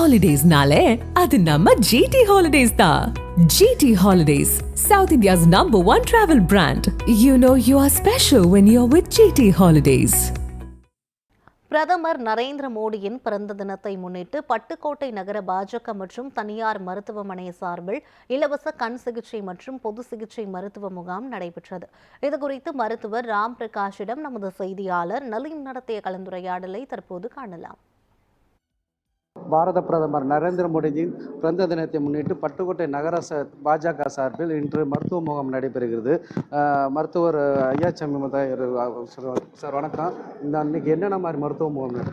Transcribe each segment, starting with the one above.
ஹாலிடேஸ்னாலே அது நம்ம ஜிடி ஹாலிடேஸ் தான் GT holidays south India's number one travel brand you know you are special when you are with GT holidays பிரதமர் நரேந்திர மோடியின் பிறந்த தினத்தை முன்னிட்டு பட்டுக்கோட்டை நகர பாஜக மற்றும் தனியார் மருத்துவமனை சார்பில் இலவச கண் சிகிச்சை மற்றும் பொது சிகிச்சை மருத்துவ முகாம் நடைபெற்றது. இதுகுறித்து மருத்துவர் ராம் பிரகாஷிடம் நமது செய்தியாளர் நலீம் நடத்திய கலந்துரையாடலை தற்போது காணலாம். பாரத பிரதமர் நரேந்திர மோடிஜியின் பிறந்த தினத்தை முன்னிட்டு பட்டுக்கோட்டை நகர ச பாஜக சார்பில் இன்று மருத்துவ முகாம் நடைபெறுகிறது. மருத்துவர் ஐயா மதாயர் சார் வணக்கம். இந்த அன்னைக்கு என்னென்ன மாதிரி மருத்துவ முகாம்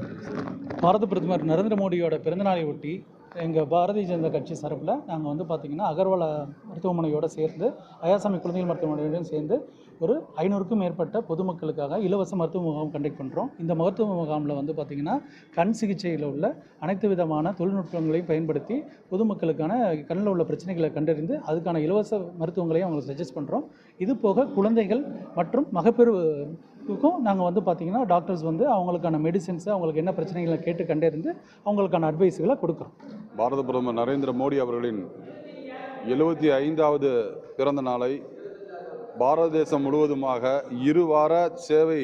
பாரத பிரதமர் நரேந்திர மோடியோட பிறந்தநாளை ஒட்டி எங்கள் பாரதிய ஜனதா கட்சி சார்பில் நாங்கள் வந்து பார்த்திங்கன்னா அகர்வால மருத்துவமனையோடு சேர்ந்து அயாசாமி குழந்தைகள் மருத்துவமனையோடும் சேர்ந்து ஒரு ஐநூறுக்கும் மேற்பட்ட பொதுமக்களுக்காக இலவச மருத்துவ முகாம் கண்டக்ட் பண்ணுறோம் இந்த மருத்துவ முகாமில் வந்து பார்த்திங்கன்னா கண் சிகிச்சையில் உள்ள அனைத்து விதமான தொழில்நுட்பங்களையும் பயன்படுத்தி பொதுமக்களுக்கான கண்ணில் உள்ள பிரச்சனைகளை கண்டறிந்து அதுக்கான இலவச மருத்துவங்களையும் அவங்களுக்கு சஜஸ்ட் பண்ணுறோம் இது போக குழந்தைகள் மற்றும் மகப்பேறு க்கும் நாங்கள் வந்து பார்த்திங்கன்னா டாக்டர்ஸ் வந்து அவங்களுக்கான மெடிசின்ஸை அவங்களுக்கு என்ன பிரச்சனைகளை கேட்டு கண்டறிந்து அவங்களுக்கான அட்வைஸுகளை கொடுக்குறோம். பாரத பிரதமர் நரேந்திர மோடி அவர்களின் எழுபத்தி ஐந்தாவது பிறந்த நாளை பாரத தேசம் முழுவதுமாக இருவார சேவை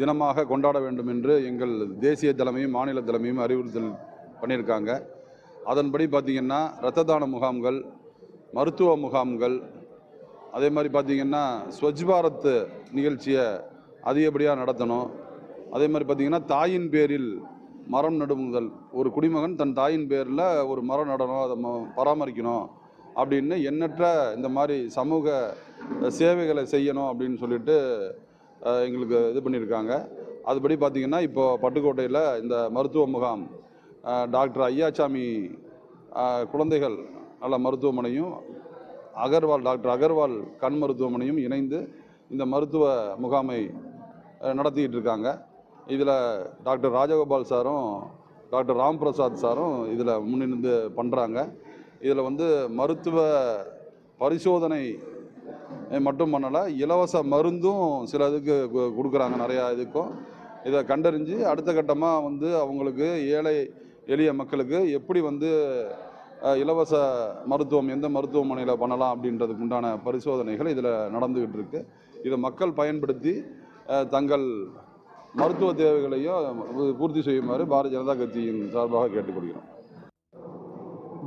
தினமாக கொண்டாட வேண்டும் என்று எங்கள் தேசிய தலைமையும் மாநில தலைமையும் அறிவுறுத்தல் பண்ணியிருக்காங்க. அதன்படி பார்த்திங்கன்னா இரத்த தான முகாம்கள் மருத்துவ முகாம்கள் அதே மாதிரி பார்த்திங்கன்னா ஸ்வச் பாரத் நிகழ்ச்சியை அதிகப்படியாக நடத்தணும். அதே மாதிரி பார்த்திங்கன்னா தாயின் பேரில் மரம் நடுமுதல். ஒரு குடிமகன் தன் தாயின் பேரில் ஒரு மரம் நடணும் அதை பராமரிக்கணும் அப்படின்னு எண்ணற்ற இந்த மாதிரி சமூக சேவைகளை செய்யணும் அப்படின்னு சொல்லிட்டு எங்களுக்கு இது பண்ணியிருக்காங்க. அதுபடி பார்த்திங்கன்னா இப்போ பட்டுக்கோட்டையில் இந்த மருத்துவ முகாம் டாக்டர் ஐயாச்சாமி குழந்தைகள் நல்ல மருத்துவமனையும் அகர்வால் டாக்டர் அகர்வால் கண் மருத்துவமனையும் இணைந்து இந்த மருத்துவ முகாமை நடத்திக்கிட்டு இருக்காங்க. இதில் டாக்டர் ராஜகோபால் சாரும் டாக்டர் ராம் பிரசாத் சாரும் இதில் முன்னிருந்து பண்ணுறாங்க இதில் வந்து மருத்துவ பரிசோதனை மட்டும் பண்ணலை இலவச மருந்தும் சில இதுக்கு கொடுக்குறாங்க நிறையா இதுக்கும். இதை கண்டறிஞ்சு அடுத்த கட்டமாக வந்து அவங்களுக்கு ஏழை எளிய மக்களுக்கு எப்படி வந்து இலவச மருத்துவம் எந்த மருத்துவமனையில் பண்ணலாம் அப்படின்றதுக்கு உண்டான பரிசோதனைகள் இதில் நடந்துக்கிட்டு இருக்குது இதை மக்கள் பயன்படுத்தி தங்கள் மருத்துவ தேவைகளையும் பூர்த்தி செய்யுமாறு பாரதிய ஜனதா கட்சியின் சார்பாக கேட்டுக்கொள்கிறோம்.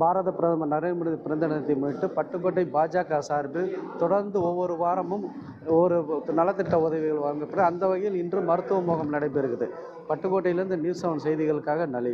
பாரத பிரதமர் நரேந்திர மோடி பிறந்த தினத்தை முன்னிட்டு பட்டுக்கோட்டை பாஜக சார்பில் தொடர்ந்து ஒவ்வொரு வாரமும் ஒரு நலத்திட்ட உதவிகள் வழங்கப்படும் அந்த வகையில் இன்று மருத்துவ முகாம் நடைபெறுகிறது. பட்டுக்கோட்டையிலிருந்து நியூஸ் செவன் செய்திகளுக்காக நலி